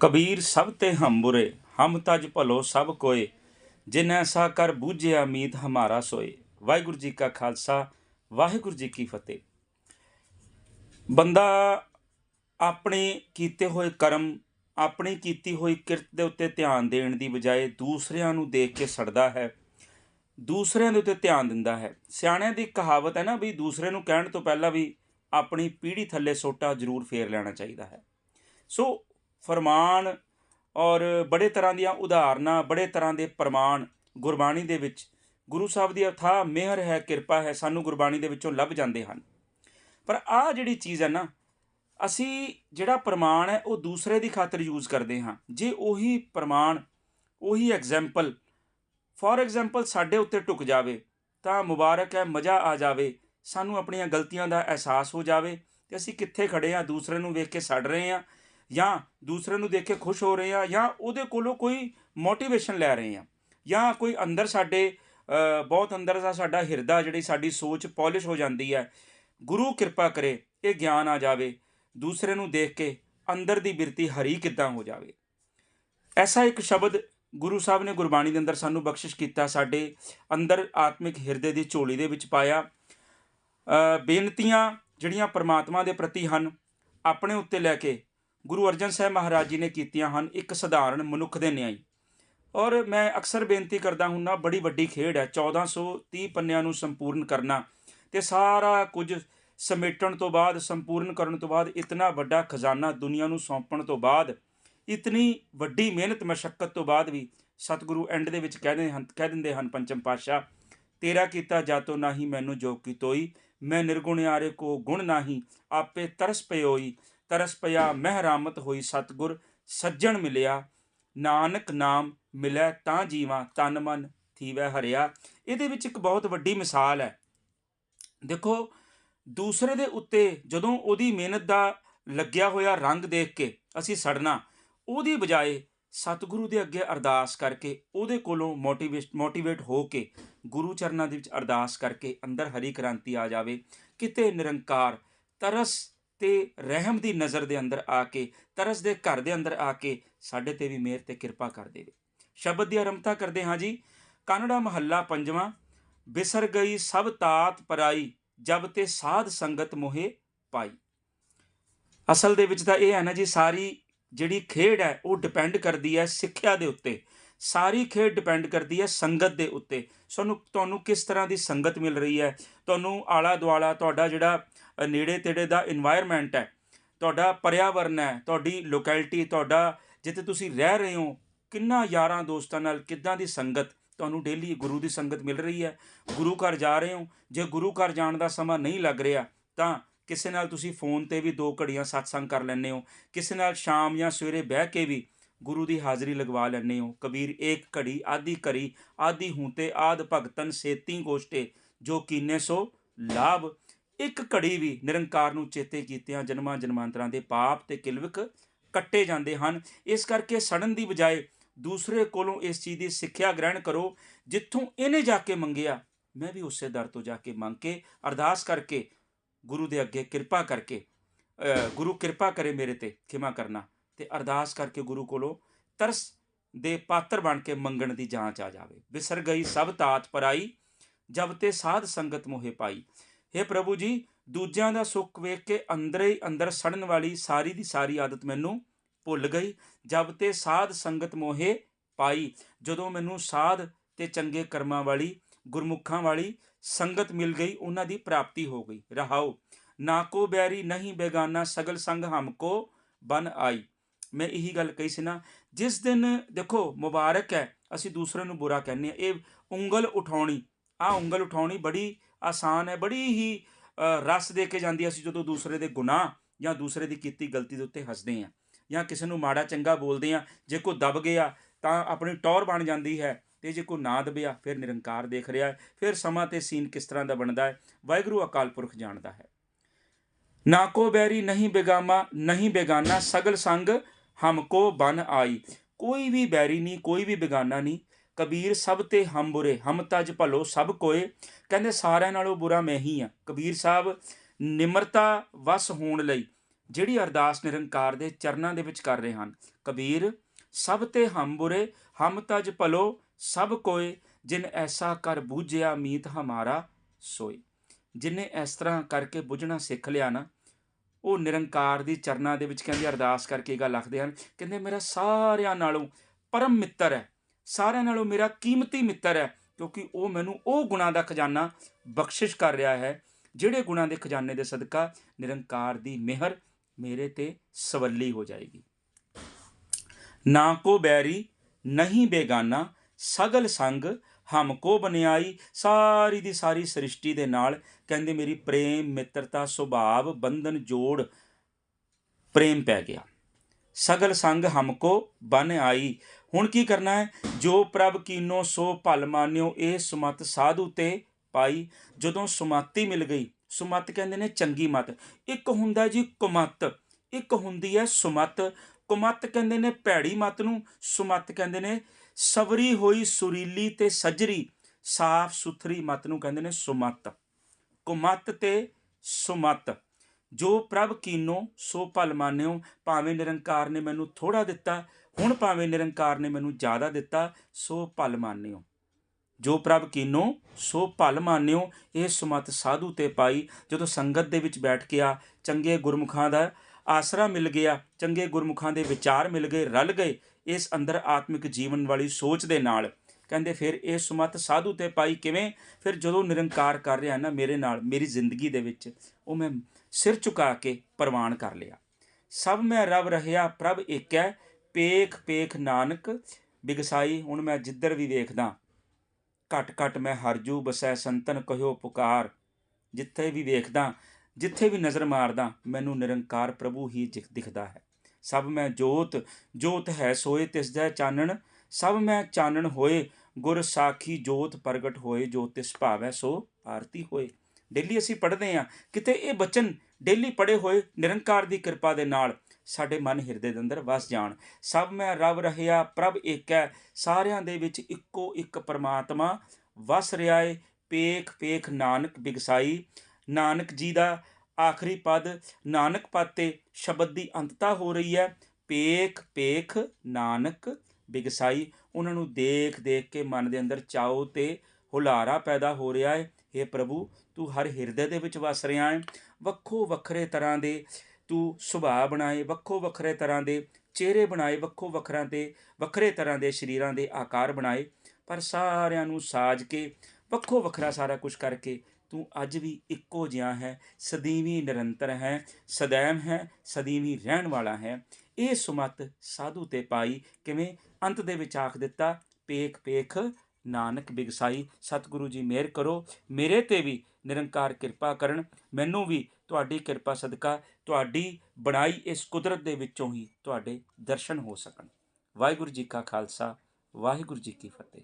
ਕਬੀਰ ਸਭ ਤੇ ਹਮ ਬੁਰੇ, ਹਮ ਤਜ ਭਲੋ ਸਭ ਕੋਏ, ਜਿਨ ਐਸਾ ਕਰ ਬੂਝਿਆ ਮੀਤ ਹਮਾਰਾ ਸੋਏ। ਵਾਹਿਗੁਰੂ ਜੀ ਕਾ ਖਾਲਸਾ, ਵਾਹਿਗੁਰੂ ਜੀ ਕੀ ਫਤਿਹ। ਬੰਦਾ ਆਪਣੇ ਕੀਤੇ ਹੋਏ ਕਰਮ, ਆਪਣੀ ਕੀਤੀ ਹੋਈ ਕਿਰਤ ਦੇ ਉੱਤੇ ਧਿਆਨ ਦੇਣ ਦੀ ਬਜਾਏ ਦੂਸਰਿਆਂ ਨੂੰ ਦੇਖ ਕੇ ਸੜਦਾ ਹੈ, ਦੂਸਰਿਆਂ ਦੇ ਉੱਤੇ ਧਿਆਨ ਦਿੰਦਾ ਹੈ। ਸਿਆਣਿਆਂ ਦੀ ਕਹਾਵਤ ਹੈ ਨਾ ਵੀ ਦੂਸਰੇ ਨੂੰ ਕਹਿਣ ਤੋਂ ਪਹਿਲਾਂ ਵੀ ਆਪਣੀ ਪੀੜੀ ਥੱਲੇ ਸੋਟਾ ਜ਼ਰੂਰ ਫੇਰ ਲੈਣਾ ਚਾਹੀਦਾ ਹੈ। ਸੋ ਫਰਮਾਨ ਔਰ ਬੜੇ ਤਰ੍ਹਾਂ ਦੀਆਂ ਉਦਾਹਰਨਾਂ, ਬੜੇ ਤਰ੍ਹਾਂ ਦੇ ਪ੍ਰਮਾਣ ਗੁਰਬਾਣੀ ਦੇ ਵਿੱਚ ਗੁਰੂ ਸਾਹਿਬ ਦੀ ਅਥਾਹ ਮਿਹਰ ਹੈ, ਕਿਰਪਾ ਹੈ, ਸਾਨੂੰ ਗੁਰਬਾਣੀ ਦੇ ਵਿੱਚੋਂ ਲੱਭ ਜਾਂਦੇ ਹਨ। ਪਰ ਆਹ ਜਿਹੜੀ ਚੀਜ਼ ਹੈ ਨਾ, ਅਸੀਂ ਜਿਹੜਾ ਪ੍ਰਮਾਣ ਹੈ, ਉਹ ਦੂਸਰੇ ਦੀ ਖਾਤਰ ਯੂਜ਼ ਕਰਦੇ ਹਾਂ। ਜੇ ਉਹੀ ਪ੍ਰਮਾਣ, ਉਹੀ ਐਗਜ਼ਾਮਪਲ ਫੋਰ ਐਗਜ਼ਾਮਪਲ ਸਾਡੇ ਉੱਤੇ ਟੁਕ ਜਾਵੇ, ਤਾਂ ਮੁਬਾਰਕ ਹੈ, ਮਜ਼ਾ ਆ ਜਾਵੇ, ਸਾਨੂੰ ਆਪਣੀਆਂ ਗਲਤੀਆਂ ਦਾ ਅਹਿਸਾਸ ਹੋ ਜਾਵੇ ਤੇ ਅਸੀਂ ਕਿੱਥੇ ਖੜੇ ਆ ਦੂਸਰੇ ਨੂੰ ਵੇਖ ਕੇ ਸੜ ਰਹੇ ਆ ਜਾਂ ਦੂਸਰੇ ਨੂੰ ਦੇਖ ਕੇ ਖੁਸ਼ ਹੋ ਰਹੇ ਆ, ਜਾਂ ਉਹਦੇ ਕੋਲੋਂ ਕੋਈ ਮੋਟੀਵੇਸ਼ਨ ਲੈ ਰਹੇ ਆ, ਜਾਂ ਕੋਈ ਅੰਦਰ ਸਾਡੇ ਬਹੁਤ ਅੰਦਰ ਦਾ ਸਾਡਾ ਹਿਰਦਾ, ਜਿਹੜੀ ਸਾਡੀ ਸੋਚ ਪਾਲਿਸ਼ ਹੋ ਜਾਂਦੀ ਹੈ। ਗੁਰੂ ਕਿਰਪਾ ਕਰੇ ਇਹ ਗਿਆਨ ਆ ਜਾਵੇ, ਦੂਸਰੇ ਨੂੰ ਦੇਖ ਕੇ ਅੰਦਰ ਦੀ ਬਿਰਤੀ ਹਰੀ ਕਿੱਦਾਂ ਹੋ ਜਾਵੇ। ਐਸਾ ਇੱਕ ਸ਼ਬਦ ਗੁਰੂ ਸਾਹਿਬ ਨੇ ਗੁਰਬਾਣੀ ਦੇ ਅੰਦਰ ਸਾਨੂੰ ਬਖਸ਼ਿਸ਼ ਕੀਤਾ, ਸਾਡੇ ਅੰਦਰ ਆਤਮਿਕ ਹਿਰਦੇ ਦੀ ਝੋਲੀ ਦੇ ਵਿੱਚ ਪਾਇਆ। ਬੇਨਤੀਆਂ ਜਿਹੜੀਆਂ ਪਰਮਾਤਮਾ ਦੇ ਪ੍ਰਤੀ ਹਨ, ਆਪਣੇ ਉੱਤੇ ਲੈ ਕੇ ਗੁਰੂ ਅਰਜਨ ਸਾਹਿਬ ਮਹਾਰਾਜ ਜੀ ਨੇ ਕੀਤੀਆਂ ਹਨ ਇੱਕ ਸਧਾਰਨ ਮਨੁੱਖ ਦੇ ਨਿਆਈ ਔਰ ਮੈਂ ਅਕਸਰ ਬੇਨਤੀ ਕਰਦਾ ਹੁੰਨਾ, ਬੜੀ ਵੱਡੀ ਖੇਡ ਹੈ 1430 ਪੰਨਿਆਂ ਨੂੰ ਸੰਪੂਰਨ ਕਰਨਾ। ਤੇ ਸਾਰਾ ਕੁਝ ਸਮੇਟਣ ਤੋਂ ਬਾਅਦ, ਸੰਪੂਰਨ ਕਰਨ ਤੋਂ ਬਾਅਦ, ਇਤਨਾ ਵੱਡਾ ਖਜ਼ਾਨਾ ਦੁਨੀਆ ਨੂੰ ਸੌਂਪਣ ਤੋਂ ਬਾਅਦ, ਇਤਨੀ ਵੱਡੀ ਮਿਹਨਤ, ਮਸ਼ੱਕਤ ਤੋਂ ਬਾਅਦ ਵੀ ਸਤਿਗੁਰੂ ਐਂਡ ਦੇ ਵਿੱਚ ਕਹਿੰਦੇ ਹਨ, ਕਹਿ ਦਿੰਦੇ ਹਨ, ਪੰਚਮ ਪਾਤਸ਼ਾਹ, ਤੇਰਾ ਕੀਤਾ ਜਾਤੋ ਨਾਹੀ ਮੈਨੂੰ ਜੋ ਕੀ ਤੋਈ, ਮੈਂ ਨਿਰਗੁਣ ਆਰੇ ਕੋ ਗੁਣ ਨਾਹੀ, ਆਪੇ ਤਰਸ ਪਇਓਈ ਤਰਸ ਪਿਆ, ਮਹਿਰਾਮਤ ਹੋਈ ਸਤਿਗੁਰ, ਸੱਜਣ ਮਿਲਿਆ। ਨਾਨਕ ਨਾਮ ਮਿਲੈ ਤਾਂ ਜੀਵਾਂ, ਤਨ ਮਨ ਥੀਵੈ ਹਰਿਆ। ਇਹਦੇ ਵਿੱਚ ਇੱਕ ਬਹੁਤ ਵੱਡੀ ਮਿਸਾਲ ਹੈ। ਦੇਖੋ, ਦੂਸਰੇ ਦੇ ਉੱਤੇ ਜਦੋਂ ਉਹਦੀ ਮਿਹਨਤ ਦਾ ਲੱਗਿਆ ਹੋਇਆ ਰੰਗ ਦੇਖ ਕੇ ਅਸੀਂ ਸੜਨਾ, ਉਹਦੀ ਬਜਾਏ ਸਤਿਗੁਰੂ ਦੇ ਅੱਗੇ ਅਰਦਾਸ ਕਰਕੇ, ਉਹਦੇ ਕੋਲੋਂ ਮੋਟੀਵੇਟ ਮੋਟੀਵੇਟ ਹੋ ਕੇ, ਗੁਰੂ ਚਰਨਾਂ ਦੇ ਵਿੱਚ ਅਰਦਾਸ ਕਰਕੇ ਅੰਦਰ ਹਰੀ ਕ੍ਰਾਂਤੀ ਆ ਜਾਵੇ। ਕਿਤੇ ਨਿਰੰਕਾਰ, ਤਰਸ ਤੇ ਰਹਿਮ ਦੀ ਨਜ਼ਰ ਦੇ ਅੰਦਰ ਆ ਕੇ, ਤਰਸ ਦੇ ਘਰ ਦੇ ਅੰਦਰ ਆ ਕੇ ਸਾਡੇ ਤੇ ਵੀ ਮਿਹਰ ਤੇ ਕਿਰਪਾ ਕਰ ਦੇਵੇ। ਸ਼ਬਦ ਦੀ ਆਰੰਭਤਾ ਕਰਦੇ ਹਾਂ ਜੀ। ਕਾਨੜਾ ਮਹੱਲਾ ਪੰਜਵਾਂ, ਬਿਸਰ ਗਈ ਸਭ ਤਾਤ ਪਰਾਈ, ਜਬ ਤੇ ਸਾਧ ਸੰਗਤ ਮੋਹੇ ਪਾਈ। ਅਸਲ ਦੇ ਵਿੱਚ ਤਾਂ ਇਹ ਹੈ ਨਾ ਜੀ, ਸਾਰੀ ਜਿਹੜੀ ਖੇਡ ਹੈ, ਉਹ ਡਿਪੈਂਡ ਕਰਦੀ ਹੈ ਸਿੱਖਿਆ ਦੇ ਉੱਤੇ। ਸਾਰੀ ਖੇਡ ਡਿਪੈਂਡ ਕਰਦੀ ਹੈ ਸੰਗਤ ਦੇ ਉੱਤੇ। ਸਾਨੂੰ, ਤੁਹਾਨੂੰ ਕਿਸ ਤਰ੍ਹਾਂ ਦੀ ਸੰਗਤ ਮਿਲ ਰਹੀ ਹੈ? ਤੁਹਾਨੂੰ ਆਲਾ ਦੁਆਲਾ ਤੁਹਾਡਾ ਜਿਹੜਾ ਨੇੜੇ ਤੇੜੇ ਦਾ এনवायरमेंट ਹੈ, ਤੁਹਾਡਾ ਪਰਿਆਵਰਨ ਹੈ, ਤੁਹਾਡੀ ਲੋਕੈਲਟੀ ਤੁਹਾਡਾ ਜਿੱਥੇ ਤੁਸੀਂ ਰਹਿ ਰਹੇ ਹੋ, ਕਿੰਨਾ ਯਾਰਾਂ ਦੋਸਤਾਂ ਨਾਲ, ਕਿੱਦਾਂ ਦੀ ਸੰਗਤ? ਤੁਹਾਨੂੰ ਡੇਲੀ ਗੁਰੂ ਦੀ ਸੰਗਤ ਮਿਲ ਰਹੀ ਹੈ। ਗੁਰੂ ਘਰ ਜਾ ਰਹੇ ਹੋ, ਜੇ ਗੁਰੂ ਘਰ ਜਾਣ ਦਾ ਸਮਾਂ ਨਹੀਂ ਲੱਗ ਰਿਹਾ, ਤਾਂ ਕਿਸੇ ਨਾਲ ਤੁਸੀਂ ਫੋਨ ਤੇ ਵੀ ਦੋ ਘੜੀਆਂ ਸਤਸੰਗ ਕਰ ਲੈਂਦੇ ਹੋ। ਕਿਸੇ ਨਾਲ ਸ਼ਾਮ ਜਾਂ ਸਵੇਰੇ ਬਹਿ ਕੇ ਵੀ ਗੁਰੂ ਦੀ ਹਾਜ਼ਰੀ ਲਗਵਾ ਲੈਂਦੇ ਹੋ। ਕਬੀਰ ਏਕ ਘੜੀ ਆਦੀ ਕਰੀ ਆਦੀ ਹੂੰ ਤੇ ਆਦ ਭਗਤਨ ਸੇਤੀ ਗੋਸ਼ਟੇ, ਜੋ ਕੀਨੇ ਸੋ ਲਾਭ। ਇੱਕ ਘੜੀ ਵੀ ਨਿਰੰਕਾਰ ਨੂੰ ਚੇਤੇ ਕੀਤਿਆਂ ਜਨਮਾਂ ਜਨਮਾਂਤਰਾਂ ਦੇ ਪਾਪ ਤੇ ਕਿਲਵਿਕ ਕੱਟੇ ਜਾਂਦੇ ਹਨ। ਇਸ ਕਰਕੇ ਸੜਨ ਦੀ ਬਜਾਏ ਦੂਸਰੇ ਕੋਲੋਂ ਇਸ ਚੀਜ਼ ਦੀ ਸਿੱਖਿਆ ਗ੍ਰਹਿਣ ਕਰੋ, ਜਿੱਥੋਂ ਇਹਨੇ ਜਾ ਕੇ ਮੰਗਿਆ, ਮੈਂ ਵੀ ਉਸੇ ਦਰ ਤੋਂ ਜਾ ਕੇ ਮੰਗ ਕੇ ਅਰਦਾਸ ਕਰਕੇ ਗੁਰੂ ਦੇ ਅੱਗੇ ਕਿਰਪਾ ਕਰਕੇ ਗੁਰੂ ਕਿਰਪਾ ਕਰੇ ਮੇਰੇ ਤੇ, ਖਿਮਾ ਕਰਨਾ। ਤੇ ਅਰਦਾਸ ਕਰਕੇ ਗੁਰੂ ਕੋਲੋਂ ਤਰਸ ਦੇ ਪਾਤਰ ਬਣ ਕੇ ਮੰਗਣ ਦੀ ਜਾਂਚ ਆ ਜਾਵੇ। ਵਿਸਰ ਗਈ ਸਭ ਤਾਤ ਪਰਾਈ, ਜਬ ਤੇ ਸਾਧ ਸੰਗਤ ਮੋਹੇ ਪਾਈ। हे ਪ੍ਰਭੂ ਜੀ, ਦੂਜਿਆਂ ਦਾ ਸੁੱਖ ਵੇਖ ਕੇ ਅੰਦਰੇ ਹੀ ਅੰਦਰ ਸੜਨ ਵਾਲੀ ਸਾਰੀ ਦੀ ਸਾਰੀ ਆਦਤ ਮੈਨੂੰ ਭੁੱਲ ਗਈ। ਜਬ ਤੇ ਸਾਧ ਸੰਗਤ ਮੋਹੇ ਪਾਈ, ਜਦੋਂ ਮੈਨੂੰ ਸਾਧ ਤੇ ਚੰਗੇ ਕਰਮਾਂ ਵਾਲੀ, ਗੁਰਮੁਖਾਂ ਵਾਲੀ ਸੰਗਤ ਮਿਲ ਗਈ, ਉਹਨਾਂ ਦੀ ਪ੍ਰਾਪਤੀ ਹੋ ਗਈ। ਰਹਾਓ, ਨਾ ਕੋ ਬੈਰੀ, ਨਹੀਂ ਬੇਗਾਨਾ, ਸਗਲ ਸੰਗ ਹਮਕੋ ਬਨ ਆਈ। ਮੈਂ ਇਹੀ ਗੱਲ ਕਹੀ ਸੀ ਨਾ, ਜਿਸ ਦਿਨ ਦੇਖੋ ਮੁਬਾਰਕ ਹੈ, ਅਸੀਂ ਦੂਸਰੇ ਨੂੰ ਬੁਰਾ ਕਹਿੰਦੇ ਆ ਇਹ ਉਂਗਲ ਉਠਾਉਣੀ ਆ ਉਂਗਲ ਉਠਾਉਣੀ ਬੜੀ ਆਸਾਨ ਹੈ, ਬੜੀ ਹੀ ਰਸ ਦੇ ਕੇ ਜਾਂਦੀ ਹੈ, ਅਸੀਂ ਜਦੋਂ ਦੂਸਰੇ ਦੇ ਗੁਨਾਹ ਜਾਂ ਦੂਸਰੇ ਦੀ ਕੀਤੀ ਗਲਤੀ ਦੇ ਉੱਤੇ ਹੱਸਦੇ ਹਾਂ ਜਾਂ ਕਿਸੇ ਨੂੰ ਮਾੜਾ ਚੰਗਾ ਬੋਲਦੇ ਹਾਂ, ਜੇ ਕੋਈ ਦਬ ਗਿਆ ਤਾਂ ਆਪਣੀ ਟੌਰ ਬਣ ਜਾਂਦੀ ਹੈ ਤੇ ਜੇ ਕੋਈ ਨਾ ਦਬਿਆ ਫਿਰ ਨਿਰੰਕਾਰ ਦੇਖ ਰਿਹਾ ਹੈ, ਫਿਰ ਸਮਾਂ ਤੇ ਸੀਨ ਕਿਸ ਤਰ੍ਹਾਂ ਦਾ ਬਣਦਾ ਹੈ, ਵਾਹਿਗੁਰੂ ਅਕਾਲ ਪੁਰਖ ਜਾਣਦਾ ਹੈ। ਨਾ ਕੋ ਬੈਰੀ, ਨਹੀਂ ਬੇਗਾਮਾ, ਨਹੀਂ ਬੇਗਾਨਾ, ਸਗਲ ਸੰਗ ਹਮਕੋ ਬਨ ਆਈ ਕੋਈ ਵੀ ਬੈਰੀ ਨਹੀਂ ਕੋਈ ਵੀ ਬੇਗਾਨਾ ਨਹੀਂ ਕਬੀਰ ਸਭ ਤੇ ਹਮ ਬੁਰੇ ਹਮ ਤਜ ਭਲੋ ਸਭ ਕੋਏ ਕਹਿੰਦੇ ਸਾਰਿਆਂ ਨਾਲੋਂ ਬੁਰਾ ਮੈਂ ਹੀ ਆ ਕਬੀਰ ਸਾਹਿਬ ਨਿਮਰਤਾ ਵਸ ਹੋਣ ਲਈ ਜਿਹੜੀ ਅਰਦਾਸ ਨਿਰੰਕਾਰ ਦੇ ਚਰਨਾਂ ਦੇ ਵਿੱਚ ਕਰ ਰਹੇ ਹਨ ਕਬੀਰ ਸਭ ਤੇ ਹਮ ਬੁਰੇ ਹਮ ਤਜ ਭਲੋ ਸਭ ਕੋਏ ਜਿਨ ਐਸਾ ਕਰ ਬੂਝਿਆ ਮੀਤ ਹਮਾਰਾ ਸੋਏ ਜਿਨੇ ਇਸ ਤਰ੍ਹਾਂ ਕਰਕੇ ਬੁਝਣਾ ਸਿੱਖ ਲਿਆ ਨਾ ਉਹ ਨਿਰੰਕਾਰ ਦੀ ਚਰਨਾਂ ਦੇ ਵਿੱਚ ਕਹਿੰਦੇ, ਅਰਦਾਸ ਕਰਕੇ ਇਹ ਗੱਲ ਆਖਦੇ ਹਨ, ਕਹਿੰਦੇ, ਮੇਰਾ ਸਾਰਿਆਂ ਨਾਲੋਂ ਪਰਮ ਮਿੱਤਰ ਹੈ। ਸਾਰਿਆਂ ਨਾਲੋਂ ਮੇਰਾ ਕੀਮਤੀ ਮਿੱਤਰ ਹੈ, ਕਿਉਂਕਿ ਉਹ ਮੈਨੂੰ ਉਹ ਗੁਣਾਂ ਦਾ ਖਜ਼ਾਨਾ ਬਖਸ਼ਿਸ਼ ਕਰ ਰਿਹਾ ਹੈ, ਜਿਹੜੇ ਗੁਣਾਂ ਦੇ ਖਜ਼ਾਨੇ ਦੇ ਸਦਕਾ ਨਿਰੰਕਾਰ ਦੀ ਮਿਹਰ ਮੇਰੇ ਤੇ ਸਵੱਲੀ ਹੋ ਜਾਏਗੀ। ਨਾ ਕੋ ਬੈਰੀ, ਨਹੀਂ ਬੇਗਾਨਾ, ਸਗਲ ਸੰਗ ਹਮਕੋ ਬਨਿਆਈ ਸਾਰੀ ਦੀ ਸਾਰੀ ਸ੍ਰਿਸ਼ਟੀ ਦੇ ਨਾਲ ਕਹਿੰਦੇ ਮੇਰੀ ਪ੍ਰੇਮ, ਮਿੱਤਰਤਾ, ਸੁਭਾਵ, ਬੰਧਨ, ਜੋੜ, ਪ੍ਰੇਮ ਪੈ ਗਿਆ। ਸਗਲ ਸੰਗ ਹਮਕੋ ਬਨ ਆਈ। ਹੁਣ ਕੀ ਕਰਨਾ ਹੈ? ਜੋ ਪ੍ਰਭ ਕੀਨੋ ਸੋ ਭਲ ਮਾਨਿਓ, ਇਹ ਸੁਮਤ ਸਾਧੂ ਤੇ ਪਾਈ। ਜਦੋਂ ਸੁਮਾਤੀ ਮਿਲ ਗਈ, ਸੁਮਤ ਕਹਿੰਦੇ ਨੇ ਚੰਗੀ ਮਤ। ਇੱਕ ਹੁੰਦਾ ਜੀ ਕੁਮਤ, ਇੱਕ ਹੁੰਦੀ ਹੈ ਸੁਮਤ। ਕੁਮਤ ਕਹਿੰਦੇ ਨੇ ਭੈੜੀ ਮਤ ਨੂੰ, ਸੁਮਤ ਕਹਿੰਦੇ ਨੇ ਸਵਰੀ ਹੋਈ ਸੁਰੀਲੀ ਤੇ ਸਜਰੀ, ਸਾਫ਼ ਸੁਥਰੀ ਮਤ ਨੂੰ ਕਹਿੰਦੇ ਨੇ ਸੁਮਤ। ਕੁਮਤ ਤੇ ਸੁਮਤ। ਜੋ ਪ੍ਰਭ ਕੀਨੋ, ਸੋ ਭਲ ਮਾਨਿਓ, ਭਾਵੇਂ ਨਿਰੰਕਾਰ ਨੇ ਮੈਨੂੰ ਥੋੜਾ ਦਿੱਤਾ, ਹੁਣ ਭਾਵੇਂ ਨਿਰੰਕਾਰ ਨੇ ਮੈਨੂੰ ਜ਼ਿਆਦਾ ਦਿੱਤਾ, ਸੋ ਭਲ ਮਾਨਿਓ। ਜੋ ਪ੍ਰਭ ਕੀਨੋ, ਸੋ ਭਲ ਮਾਨਿਓ, ਇਹ ਸੁਮਤ ਸਾਧੂ ਤੇ ਪਾਈ, ਜਦੋਂ ਸੰਗਤ ਦੇ ਵਿੱਚ ਬੈਠ ਕੇ ਆ, ਚੰਗੇ ਗੁਰਮੁਖਾਂ ਦਾ ਆਸਰਾ ਮਿਲ ਗਿਆ, ਚੰਗੇ ਗੁਰਮੁਖਾਂ ਦੇ ਵਿਚਾਰ ਮਿਲ ਗਏ, ਰਲ ਗਏ ਇਸ ਅੰਦਰ ਆਤਮਿਕ ਜੀਵਨ ਵਾਲੀ ਸੋਚ ਦੇ ਨਾਲ। ਕਹਿੰਦੇ ਫਿਰ ਇਹ ਸੁਮਤ ਸਾਧੂ ਤੇ ਪਾਈ ਕਿਵੇਂ? ਫਿਰ ਜਦੋਂ ਨਿਰੰਕਾਰ ਕਰ ਰਿਹਾ ਨਾ ਮੇਰੇ ਨਾਲ, ਮੇਰੀ ਜ਼ਿੰਦਗੀ ਦੇ ਵਿੱਚ, ਉਹ ਮੈਂ ਸਿਰ ਝੁਕਾ ਕੇ ਪ੍ਰਵਾਨ ਕਰ ਲਿਆ। ਸਭ ਮੈਂ ਰਵ ਰਹਿਆ, ਪ੍ਰਭ ਇੱਕ ਹੈ ਪੇਖ ਪੇਖ ਨਾਨਕ, ਬਿਗਸਾਈ, ਹੁਣ ਮੈਂ ਜਿੱਧਰ ਵੀ ਵੇਖਦਾ, ਘਟ ਘਟ ਮੈਂ ਹਰਜੂ ਬਸੈ ਸੰਤਨ, ਕਹਿਓ ਪੁਕਾਰ, ਜਿੱਥੇ ਵੀ ਵੇਖਦਾ ਜਿੱਥੇ ਵੀ ਨਜ਼ਰ ਮਾਰਦਾ, ਮੈਨੂੰ ਨਿਰੰਕਾਰ ਪ੍ਰਭੂ ਹੀ ਦਿਖ- ਦਿਖਦਾ ਹੈ। ਸਭ ਮੈਂ ਜੋਤ ਜੋਤ ਹੈ ਸੋਏ ਤਿਸ ਦਾ ਚਾਨਣ। ਸਭ ਮੈਂ ਚਾਨਣ ਹੋਏ, ਗੁਰ ਸਾਖੀ ਜੋਤ ਪ੍ਰਗਟ ਹੋਏ, ਜੋ ਤਿਸ ਭਾਵੈ ਸੋ ਆਰਤੀ ਹੋਏ। ਡੇਲੀ ਅਸੀਂ ਪੜ੍ਹਦੇ ਹਾਂ, ਕਿਤੇ ਇਹ ਬਚਨ ਡੇਲੀ ਪੜ੍ਹੇ ਹੋਏ, ਨਿਰੰਕਾਰ ਦੀ ਕਿਰਪਾ ਦੇ ਨਾਲ ਸਾਡੇ ਮਨ ਹਿਰਦੇ ਦੇ ਅੰਦਰ ਵਸ ਜਾਣ। ਸਭ ਮੈਂ ਰਵ ਰਹਿਆ, ਪ੍ਰਭ ਇੱਕ ਹੈ ਸਾਰਿਆਂ ਦੇ ਵਿੱਚ ਇੱਕੋ ਇੱਕ ਪਰਮਾਤਮਾ। ਵਸ ਰਿਹਾ ਏ ਪੇਖ ਪੇਖ ਨਾਨਕ ਬਿਗਸਾਈ। ਨਾਨਕ ਜੀ ਦਾ ਆਖਰੀ ਪਦ ਨਾਨਕ ਪਦ ਤੇ ਸ਼ਬਦ ਦੀ ਅੰਤਤਾ ਹੋ ਰਹੀ ਹੈ। ਪੇਖ ਪੇਖ, ਨਾਨਕ, ਬਿਗਸਾਈ। ਉਹਨਾਂ ਨੂੰ ਦੇਖ ਦੇਖ ਕੇ ਮਨ ਦੇ ਅੰਦਰ ਚਾਉ ਤੇ ਹੁਲਾਰਾ ਪੈਦਾ ਹੋ ਰਿਹਾ ਹੈ। हे ਪ੍ਰਭੂ, ਤੂੰ ਹਰ ਹਿਰਦੇ ਦੇ ਵਿੱਚ ਵਸ ਰਿਹਾ ਹੈ। ਵੱਖੋ ਵੱਖਰੇ ਤਰ੍ਹਾਂ ਦੇ ਤੂੰ ਸੁਭਾਅ ਬਣਾਏ, ਵੱਖੋ ਵੱਖਰੇ ਤਰ੍ਹਾਂ ਦੇ ਚਿਹਰੇ ਬਣਾਏ, ਵੱਖੋ ਵੱਖਰਾਂ ਦੇ ਵੱਖਰੇ ਤਰ੍ਹਾਂ ਦੇ ਸ਼ਰੀਰਾਂ ਦੇ ਆਕਾਰ ਬਣਾਏ। ਪਰ ਸਾਰਿਆਂ ਨੂੰ ਸਾਜ ਕੇ, ਵੱਖੋ ਵੱਖਰਾ ਸਾਰਾ ਕੁਝ ਕਰਕੇ ਤੂੰ ਅੱਜ ਵੀ ਇੱਕੋ ਜਿਹਾ ਹੈ ਸਦੀਵੀ ਨਿਰੰਤਰ ਹੈ ਸਦੈਮ ਹੈ ਸਦੀਵੀ ਰਹਿਣ ਵਾਲਾ ਹੈ। ਇਹ ਸੁਮਤ ਸਾਧੂ ਤੇ ਪਾਈ ਕਿਵੇਂ ਅੰਤ ਦੇ ਵਿੱਚ ਆਖ ਦਿੱਤਾ, ਪੇਖ ਪੇਖ, ਨਾਨਕ ਬਿਗਸਾਈ, ਸਤਿਗੁਰੂ ਜੀ ਮਿਹਰ ਕਰੋ, ਮੇਰੇ ਤੇ ਵੀ ਨਿਰੰਕਾਰ ਕਿਰਪਾ ਕਰਨ, ਮੈਨੂੰ ਵੀ ਤੁਹਾਡੀ ਕਿਰਪਾ ਸਦਕਾ, ਤੁਹਾਡੀ ਬਣਾਈ ਇਸ ਕੁਦਰਤ ਦੇ ਵਿੱਚੋਂ ਹੀ ਤੁਹਾਡੇ ਦਰਸ਼ਨ ਹੋ ਸਕਣ। ਵਾਹਿਗੁਰੂ ਜੀ ਕਾ ਖਾਲਸਾ, ਵਾਹਿਗੁਰੂ ਜੀ ਕੀ ਫਤਿਹ।